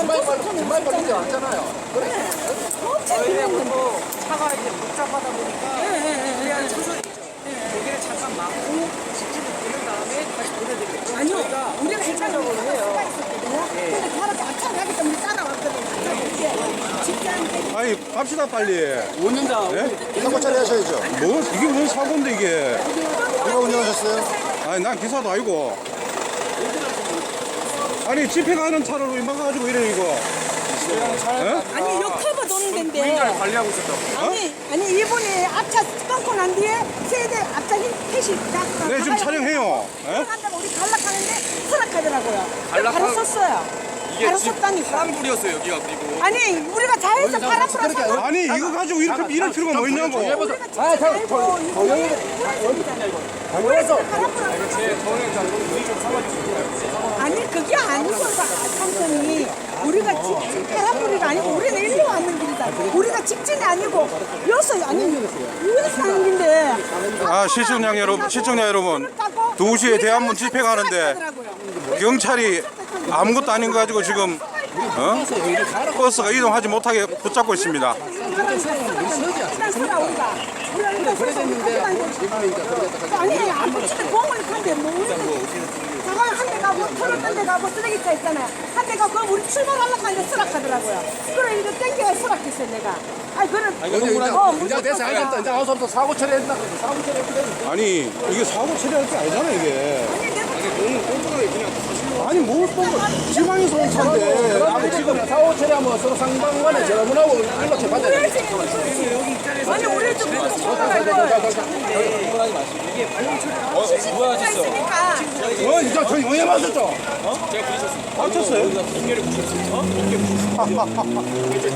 주말 걸 주말 걸리지 않잖아요. 그래. 엄청 저희는 비쌌는데. 보통 차가 이제 복잡하다 보니까 그냥 차선이 있죠. 거기를 잠깐 막고 직진을 보낸 다음에 다시 보내드릴게요. 아니요, 우리가 실질적으로 일반적으로 해요. 있었거든요. 근데 때문에 따라왔거든요. 이게 직장인데 아니 갑시다 빨리. 오는다. 예? 사고 처리 하셔야죠. 뭐 이게 무슨 사고인데 이게? 누가 운전하셨어요? 아니 난 기사도 아니고. 아니 집회가는 차로 막아가지고 이래 이거. 예? 아니 요 커버 도는 데인데 관리하고 있었다고. 아니 아니 이분이 앞차 끊고 난 뒤에 세대 앞차 힘 패시 잡고 네 지금 촬영해요. 예? 한다고 우리 갈락하는데 수락하더라고요. 갈락하- 바로 썼어요. 바로 썼다니까. 파란불이었어요 여기가 그리고. 아니 우리가 자해서 파란불 그렇게 었어 아니 이거 가지고 이렇게 이럴 필요가 뭐 있냐고. 우리가 진짜 자해고 이거 우리가 파란불 제 동행자 눈이 좀 사가지고. 아니 그게 아니고 상선이 우리가 직진 파란불이가 아니고 우리는 일로 왔는 길이다. 우리가 직진이 아니고 여기서 아니 위에서 하는 길인데 아 시청자 여러분, 시청자 여러분, 2시에 대한문 집회 가는데 경찰이 아무것도 아닌 거 가지고 지금 어? 버스가 이동하지 못하게 붙잡고 있습니다. 아니 안 붙이는 공을 근데 뭐 한 대 가고 터널 데 가고 쓰레기차 있잖아요 한 대 가고 그럼 우리 출발하려고 하는데 수락하더라고요 그래 이거 땡겨야 수락했어요 내가 아니 그런 어, 이제 됐어. 알겠다. 이제 와서부터 사고 처리했나? 사고 처리했거든. 아니 이게 사고 처리할 게 아니잖아 이게. 아니 내가 아니 뭘 뻔뻔 지방에서 온 차인데. 아니 지금 사고 처리하면 서로 상방관에 전화문하고 연락해 받아야 돼. 아니 우리 좀 수락할 걸가 있으니까. 어, 이제 저희 왜 맞았죠? 다쳤어요?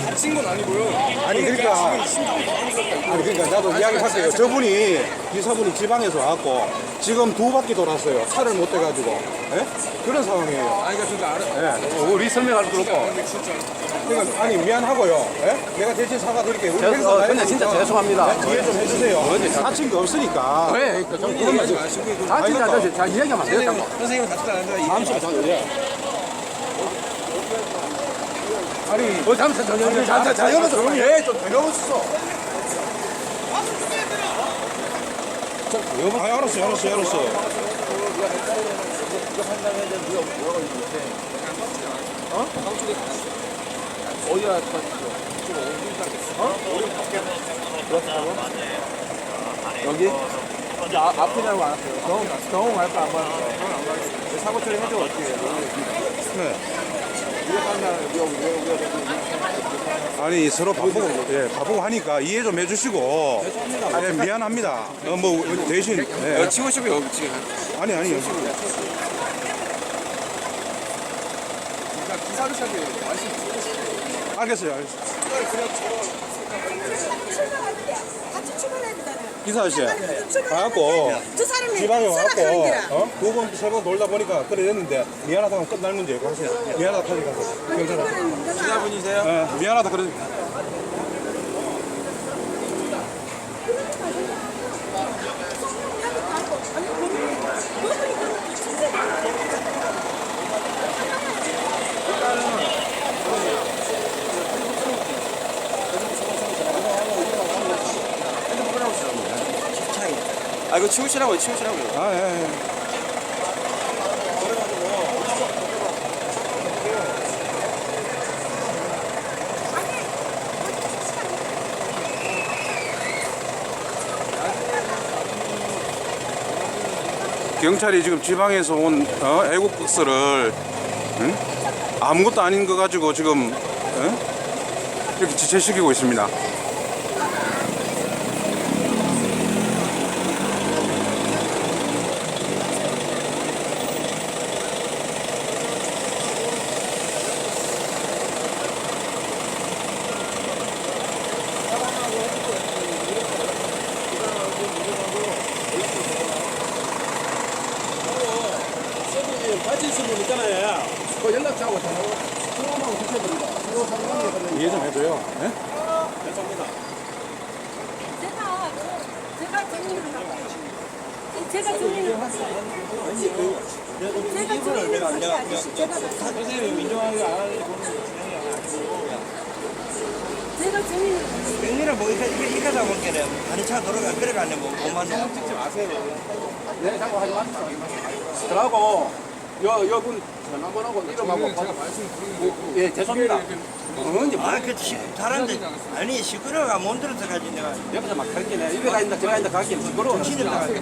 다친 건 아니고요. 아니 그러니까 아니 그러니까 나도 이야기할게요. 저분이 기사분이 지방에서 왔고 지금 두 바퀴 돌았어요. 차를 못 대가지고 예? 그런 상황이에요. 아니 그러니까 알아. 예. 우리 설명할 거 없고. 그러니까 아니 미안하고요. 예? 내가 대신 사과드릴게요. 우리 행사 어, 근데 진짜 죄송합니다. 이해 좀 해주세요. 다친 게 없으니까. 왜? 그런 말씀. 다 진짜 아저씨 자 이야기하면 안 되겠다고. 선생님 다치지 않았는데 잠시 전혀. 아니 어, 잠시 전혀. 자, 자, 자, 열어줘. 예, 좀 열어보시소. 아 알았어 알았어 알았어. 어디야? 여기? 이제 아, 앞이라고 안 왔어요. 경험, 경험 할까 안 받았어. 사고 처리 해줘 어떻게 해요? 네. 위에 사람 여기 여기 여기 여기 아니 서로 바쁘고 예 바쁘고 하니까 이해 좀 해주시고 예 미안합니다. 어, 뭐 대신 예. 치우시고 여기 지금. 아니 아니 그러니까 기사를 시작해요. 알겠어요 알겠어요. 출발하는데 같이 출발해야 되잖아요 기사 아저씨 와갖고 저 사람이 지방에 와갖고 어? 두번 세번 돌다 보니까 그래 됐는데 미안하다 하면 끝날 문제 가세요. 미안하다 하지 가세요. 괜찮아. 기자분이세요? 예 미안하다 그래. 아 이거 치우시라고요. 치우시라고요. 아 예. 예. 경찰이 지금 지방에서 온 어, 애국 박스를 응? 아무것도 아닌 거 가지고 지금 응? 이렇게 지체시키고 있습니다. 사진수 분 있잖아요. 그 연락처하고 전화로 수고하고 부탁드립니다. 수고 상담이 이해 좀 해줘요. 네? 감사합니다. 제가, 제가 정리를 할게요. 제가 정리를 할게요. 제가 정리를 할게요. 제가 선생님 인정하게 안 제가 정리를 할게요. 명리를 뭐 이게 이러다 보니까 다리 차 돌아가 끌어가네 뭐 그만 좀 찍지 마세요. 네, 자꾸 하지 마세요. 그러고 여 여분 전화번호고 이름하고 제가 말씀드린 예 죄송합니다. 언제 아그 사람들 아니 시끄러가 못 들어서 가지 내가 옆에서 막 갈게 내 입에 가 있다 저가 있다 갈게 시끄러워. 정신이 나가. 내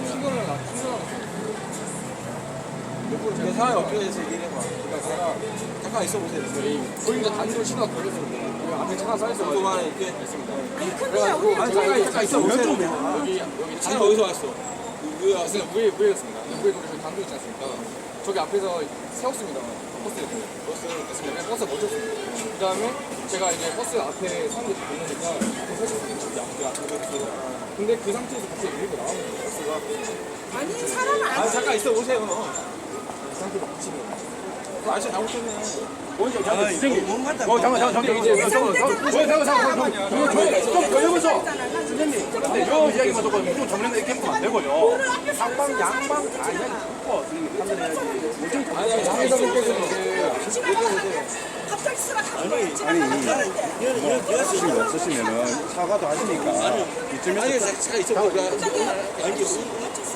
상황이 어떻게 돼서 얘기해봐. 그러니까 제가 잠깐 있어 보세요. 거기 이제 단속 신호가 걸렸어요. 그 앞에 차가 서 있어. 그동안에 이렇게. 그래가지고 아니 잠깐 잠깐 있어 보세요. 여기 여기 차가 어디서 왔어? 위에 왔어요. 위에 위에였습니다. 위에 단속 있지 않습니까? 저기 앞에서 세웠습니다. 버스에 버스 됐습니다. 버스 멈췄습니다. 그 다음에 제가 이제 버스 앞에 사람들이 보내니까 앞에 서셨습니다. 저기 앞에 앞에 서셨어요. 근데 그 상태에서 갑자기 밀고 나오는 거예요. 버스가. 아니 사람은 안아 잠깐 있어 보세요. 상태 막 치네. 그 아저씨 잘못했네. 먼저 잠깐 아 맞다. 어 잠깐 잠깐 잠깐 이제 저 잠깐 잠깐 잠깐 잠깐 좀 걸려보소. 선생님 근데 요 이야기만 듣고 좀 정리는 이렇게 하면 안 되고요. 상방 양방 아니야 이거 판단해야지. 아니 장의사님께서 이제 아니 관심이 없으시면은 사과도 하시니까. 이쯤에서 제가 있어 보니까 아니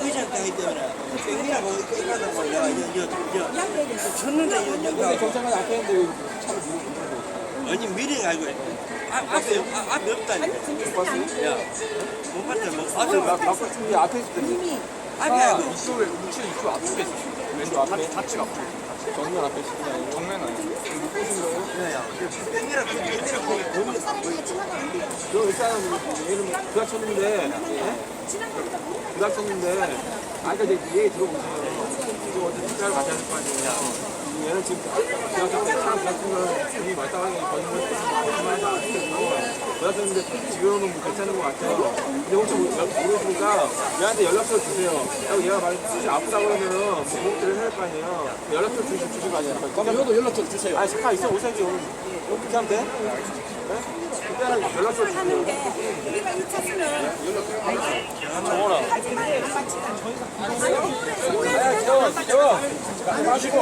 의자 따기 때문에 뭐 내가 여여여 쳤는데 경찰관 앞에 있는데 차를 밀고 아니 미리 알고 앞 앞에 앞- 앞에 없다니까. 야못 봤다 뭐 앞에 막 막고 준비 앞에 있을 때 앞에 알고. 이쪽에 우측 이쪽 앞에 있었어요. 왼쪽 앞에 좌측 앞에 정면 앞에 아니고 정면 아니고 병리를 병리를 보고 보면 저 일단은 얘는 지금 부닥쳤을 때 사람 부닥친 거는 이미 말짱하게 거짓말 거짓말하지 부닥쳤는데 지금은 뭐 괜찮은 것 같아요 근데 혹시 모르- 모르시니까 얘한테 연락처 주세요 하고 얘가 만약 수시 아프다 그러면은 뭐 보험들을 해야 할 거 아니에요 연락처 주시, 주실 거 아니에요 그럼 이것도 연락처 주세요 아니 잠깐 있어 보세요 지금 이렇게 하면 돼? 네? 그때는 연락처 주세요 우리가 이 차수는 정원아. 마시고.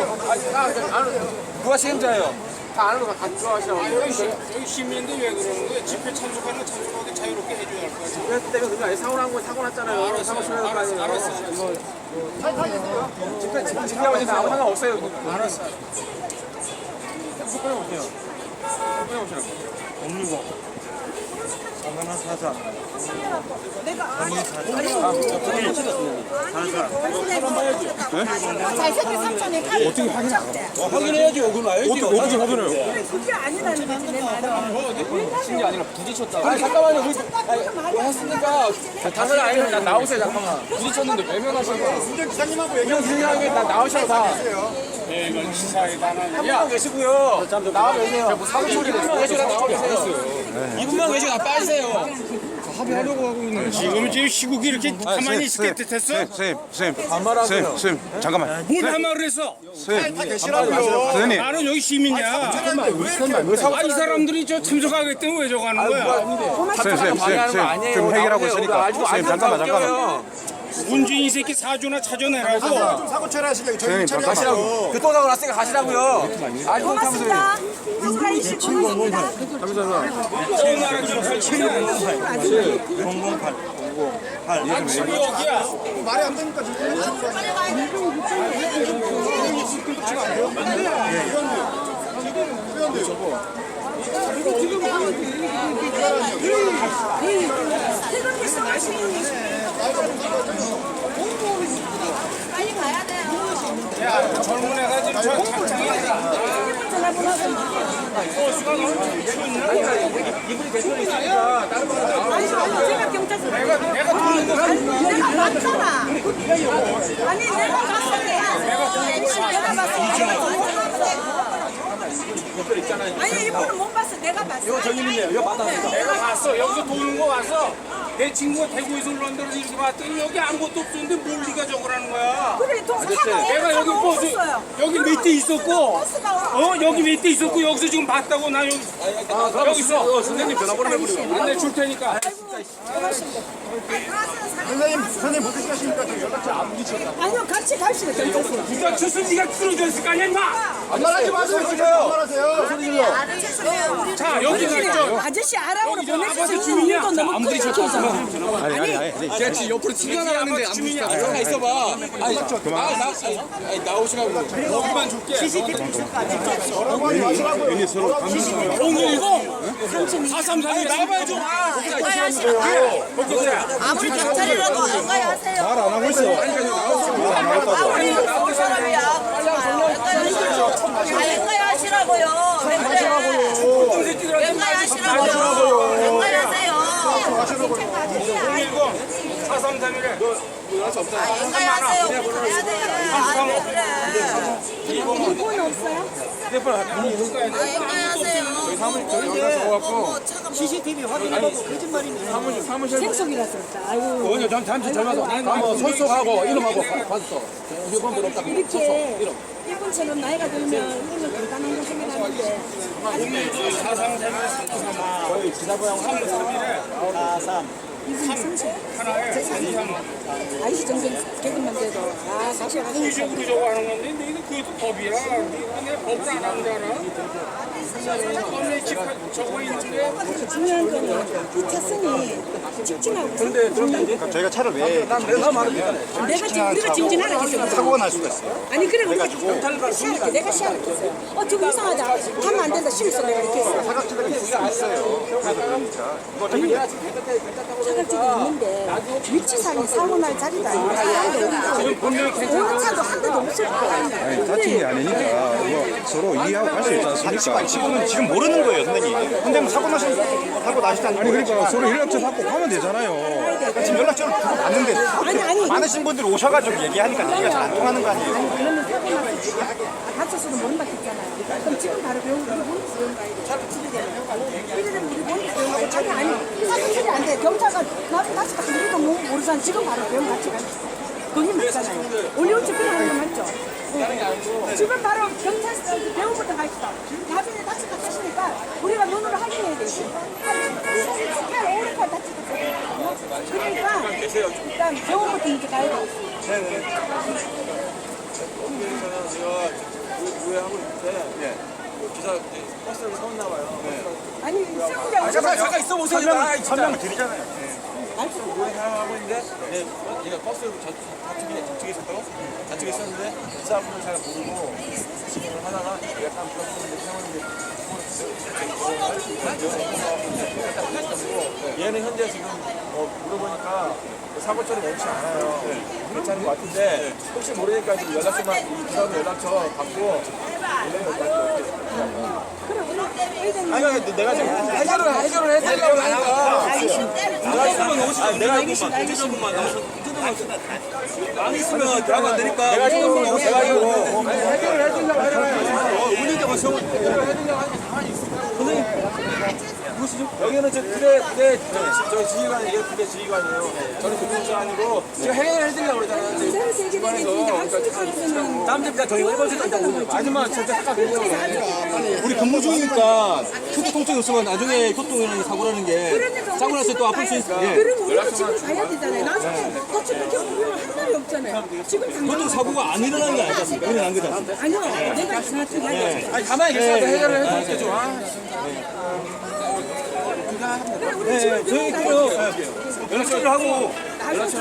누가 책임자예요? 다 아는 거다 들어가시라고. 여기 시민인데 왜 그러는 거예요? 집회 참석하는 참석하게 자유롭게 해줘야 할 거야. 집회 때문에 아니라 사고 난 거, 사고 났잖아요. 사고 쳐야 될거 아니에요. 알았어. 이거. 집회, 집회, 집회하고 아무 상관 없어요. 알았어. 손 빼보세요. 손 빼보시라고. 공리 고 하나 사사 내가 아니 잘생긴 삼촌이 칼 어떻게 확인 확인해야죠. 그건 알죠. 어떻게, 어떻게 확인해요? 그게 아니라는 거지 내 말은 신이 아니라 부딪혔다. 아니, 잠깐만요. 우리, 아니, 뭐 했으니까. 당연히 아니에요. 나 나오세요, 잠깐만. 부딪혔는데 외면하시는 거야. 운전 기사님하고 운전기사님하고 나 나오셔, 다. 예, 이건 시사에 관한. 한 분만 계시고요. 나와 계세요. 사고 나와 계세요. 이분만 계시고 다 빠지세요. 지금 지금 시국이 이렇게 가만히 있을 때 됐어? 선생님 선생님 반말하고요. 선생님 선생님 잠깐만 뭘 한말을 했어? 선생님 계시라고요. 선생님 나는 여기 시민이야. 왜 사고 아, 이 사람들이 저 참석하겠다면 왜 저거 하는 거야? 선생님 선생님 선생님 선생님 지금 해결하고 있으니까 선생님 잠깐만 잠깐만 문주인 이 새끼 사주나 찾아내라고. 선생님 잠깐만 가시라고. 교통사고 났으니까 가시라고요. 알고 고맙습니다 누가 이시 고맙습니다 전화를 좀 설치해. 008 아, 지금 여기야. 태극기 써가시는 빨리 가야 돼요 야, 젊은 애가 지금 저 작창에 버스가 너무 추운데? 이분이 대표로 있으니까 다른 분은 나와. 아니 제가 경찰서 내가, 내가 도는 거 아니 내가 맞잖아 아니 내가 봤어 내가 내가 봤어 아니 이분은 못 봤어 내가 봤어 이거 저기는요. 이거 받았어. 내가 봤어. 여기서 도는 거 봤어. 내 친구가 대구에서 올라온다고 이렇게 봤더니 여기 아무것도 없었는데 뭘 네가 저거라는 거야. 그래 동사가 내가 여기 버스 여기 밑에 있었고 어 여기 밑에 있었고 여기서 지금 봤다고 나 여기 여기 있어. 선생님 전화번호 해보세요. 안내 줄 테니까 선생님 선생님 못 드시니까 연락처 안 붙였다 아니요 같이 갑시다 경찰서 누가 쳤으면 네가 끌어줬을 거 아니야 임마 반말하지 마세요, 진짜요. 반말하세요. 자 여기가 있죠. 아저씨 여기 저 아파트 보내주세요. 주민이야. 일도 너무. 찾아서. 아니 아니 아니 제가 지금 옆으로 튀어나가는데 안 보시다. 잠깐 있어봐. 아니, 나, 나, 아니, 아니, 나오시라고. 여기만 줄게. 괜히 서로 오늘 433 나와봐요 좀. 아 무리 경찰이라도 안 가야 하세요. 말 안 하고 있어 말안 아무리 서울 사람이야. 아, 앵가야 하시라고요. 앵가야 하시라고요. 앵가야 하세요. 433이래. 아, 앵가야 하세요. 우리 가야 돼. 아, 왜 그래. 폰 없어요? 아, 앵가야 하세요. 어머, 차가 CCTV 확인해보고 거짓말이네. 생속이라서 그렇다. 아이고. 오늘 전 잠시 젊어서 한번 설속하고 이름하고 봤어. 이번 들 없다. 이렇게 일본처럼 나이가 들면 이런 간단한 거 생각하는데 거의 지나고양 한번 43. 아이씨 정도 개그만 돼도 아 사실 우리 저 우리 저거 하는 건데 근데 이거 그것도 법이야. 내 법을 안 하는 줄 알아? 법에 집 있는데 중요한 거는 이 차선이 직진하고 근데 그런데 저희가 차를 왜 난 내가 말하니까 내가 지금 우리가 직진하라 했어 사고가 날 수가 있어요. 아니 그래 우리가 시할게 내가 시할게 어 저거 이상하다 하면 안 된다 심했어 내가 이렇게 했어 사각지대가 있을 수 있어요. 그래서 그러니까 이거 어차피 사각지대 있는데 위치상에 사고 날 자리도 아니고 사람도 없고 오는 차도 한 대도 없을 거야 다친 게 아니니까 뭐 서로 이해하고 갈수 있지 않습니까 지금은 지금 모르는 거예요, 선생님. 근데 뭐 사고 나신 사고 나시지 않고 아니 그러니까 서로 연락처 받고 가면 되잖아요. 지금 연락처를 주고 받는데 아니 아니 많으신 분들이 오셔가지고 얘기하니까 얘기가 잘 안 통하는 거 아니에요? 그러면 사고 나서 지금 다쳤어도 모른다 했잖아요. 그럼 지금 바로 병원 우리 본인 병원 가야 돼 이래 되면. 우리 병원 가고. 아니 아니 사실 처리 안 돼. 경찰가 나도 다쳤다 우리도 뭐 모르잖아. 지금 바로 병원 같이 돼 그게 맞잖아요 올리오치 그냥 하는 거 맞죠? 어. 지금 바로 경찰 병원부터 갑시다 나중에 다쳤다 하시니까 우리가 눈으로 확인해야 돼 스캔 오른팔 다쳤다 그러니까 일단 병원부터 이제 가야 돼 저는 제가 우회하고 있는데 기사 버스를 세웠나 봐요. 아니 승우가 잠깐 잠깐 있어 보세요. 아, 진짜. 설명을 드리잖아요. 우회 사용하고 있는데 네, 얘가 버스를 좌- 좌측에 좌측에 있었다고 좌측에 있었는데 기사분을 잘 모르고 진행을 하다가 약간 버스를 세웠는데 얘는 현재 지금 뭐 물어보니까 사고 처리 원치 않아요. 괜찮은 것 같은데 혹시 모르니까 지금 연락처만 이 기사분 연락처 받고 아니 아니, 내가 지금 해결을 해결을 해드리려고 하니까 내가 있으면 오시면 아, 내가 있으면 대전분만 안 있으면 안 되니까 내가 지금 오셔가지고 아니 해결을 해주려고 하잖아요 운전자가 세워 해결을 해주려고 하니까 가만히 있으면 선생님 무엇이죠? 여기는 저 부대 부대 저, 저 지휘관 이게 부대 지휘관이에요. 저는 교통사 아니고 제가 해결을 해드리려고 그러잖아요. 한숨 살았으면 다음 주부터 저희 해보시던 아줌마 진짜 아까 그거 우리 근무 중이니까 초기 통증이 없으면 나중에 교통이나 사고라는 게 사고 났을 때또 아플 수 있으니까. 그럼 우리도 지금 가야 되잖아요. 나중에 다치 그렇게 우리는 한 말이 없잖아요. 지금 당장 교통 사고가 안 일어나는 게 아니잖습니까? 일어난 거죠. 아니요. 내가 정확히 이야기해. 아니 가만히 계셔도 해결을 해드릴게요. 좀. 아. 그래 우리 지금 저희 병원 그거 가야 연락처를 하고 연락처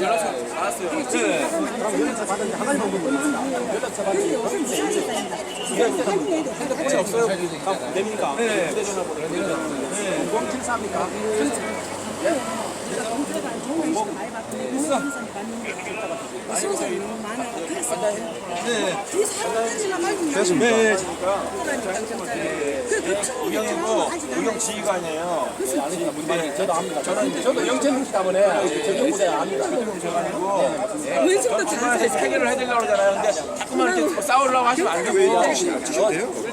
연락처 알았어요. 네. 핸드폰이 없어요. 됩니까? 네. 휴대전화번호. 네. 074입니까? 내가 공짜가 정말 있어 많이 받고 공무원선이 받는데 수호사이 너무 많아. 그래서 네. 이 사람들이나 말고 됐습니까? 네. 의경이고 의경 지휘관이에요. 네. 저도 압니다. 저는 저도 영천시 때문에 저경부대 압니다. 왜 지금도 다 해결을 해드리려고 그러잖아요. 근데 자꾸만 이렇게 싸우려고 하시면 안 되고.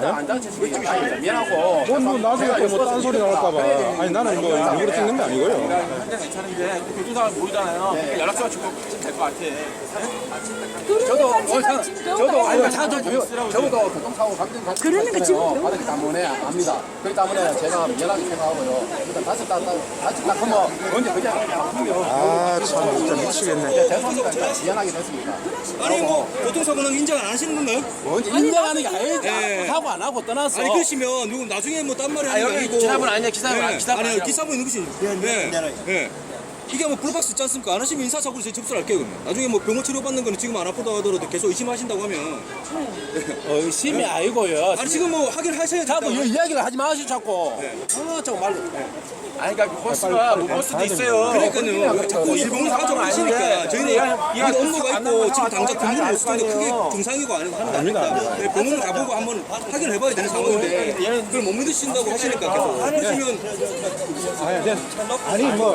안 다치시면 미안하고. 뭐, 뭐 나중에 또뭐 딴 소리 나올까봐 아니 나는 뭐 일부러 찍는 게 아니고요 괜찮은데 교통사고 모이잖아요. 연락처 주고 하시면 될것 같아. 그러니까 제가 지금 저도 아니 배우가 차도 저도 교통사고 감정 같이 그러니까 지금 배우가 그렇기 때문에 압니다. 그렇기 때문에 제가 연락이 생각하고요. 일단 다시 딱 다시 딱 하면 언제 그게 아프면 아참 진짜 미치겠네 죄송합니다. 일단 미안하게 됐습니다. 아니 뭐 교통사고는 인정 안 하시는 건가요? 언제 인정하는 게 아니지. 네. 하고 안 하고 떠났어. 아니 그러시면 누구 나중에 뭐 딴 말을 하는 게 아니고 기사분 기사분 네. 아니야 기사분 아니요 아니야. 기사분이 누구시? 네. 네. Yeah. 이게 뭐 블루박스 있지 않습니까? 안 하시면 인사착오로 저희 접수를 할게요 그러면. 나중에 뭐 병원 치료받는 거는 지금 안 아프다 하더라도 계속 의심하신다고 하면. 의심이 아니고요. 아니 지금 뭐 하긴 하셔야 자꾸 된다고 이 이야기를 하지 마시 자꾸. 아 자꾸 말로. 아니 그러니까 그 버스가 못 볼 수도 있어요. 그러니까요. 자꾸 일본을 가자고 하시니까 저희는 업무가 있고 지금 당장 근무를 못 쓰는데 크게 증상이고 아니고 하는 거 아닙니다. 네, 병원을 가보고 한번 확인을 해봐야 되는 상황인데 그걸 못 믿으신다고 하시니까 계속. 그러시면 아니 뭐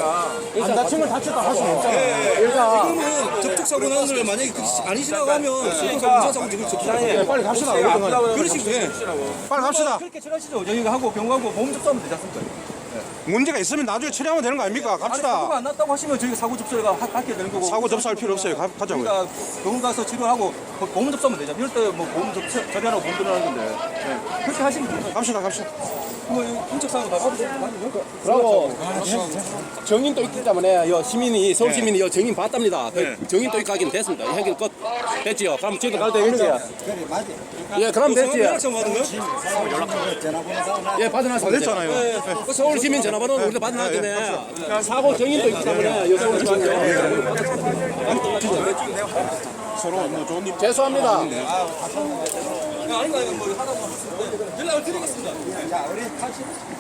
안 다치면 다쳤다 할 수는 없잖아. 지금은 접촉사고 나는 걸 만약에 그 아니시라고 하면 인사사고 지금 접촉사고 빨리 갑시다. 그러시고 예. 빨리 갑시다 그렇게 처리하시죠 저희가 하고 병원하고 보험 접수하면 되지 않습니까? 문제가 있으면 나중에 처리하면 되는 거 아닙니까 아니 사고가 갑시다 안 났다고 하시면 저희가 사고 접수가 하- 받게 되는 거고 사고 접수할 필요 없어요 가, 가자고요 그러니까 병원 가서 치료하고 보- 보험 접수하면 되죠. 이럴 때 뭐 보험 접수 처리하라고 보험 들어가는 건데 네. 그렇게 하시면 돼요. 갑시다 갑시다 뭐 받으세요. 그리고 정인도 있기 때문에 요 시민이 서울 시민이 요 정인 봤답니다. 그 정인도 있게 하긴 됐습니다. 이 해결 끝 됐지요. 그럼 저희도 갈 되겠지요. 예, 그럼 됐지요. 연락처 받은 거요? 예, 받아놨습니다. 됐잖아요 그 서울 시민 전화번호는 우리가 받아놨기 때문에 사고 정인도 있기 때문에 요 서울 시민 서로 뭐 좋은 일 죄송합니다. 아니 아니 뭐 하다 보면 연락을 드리겠습니다.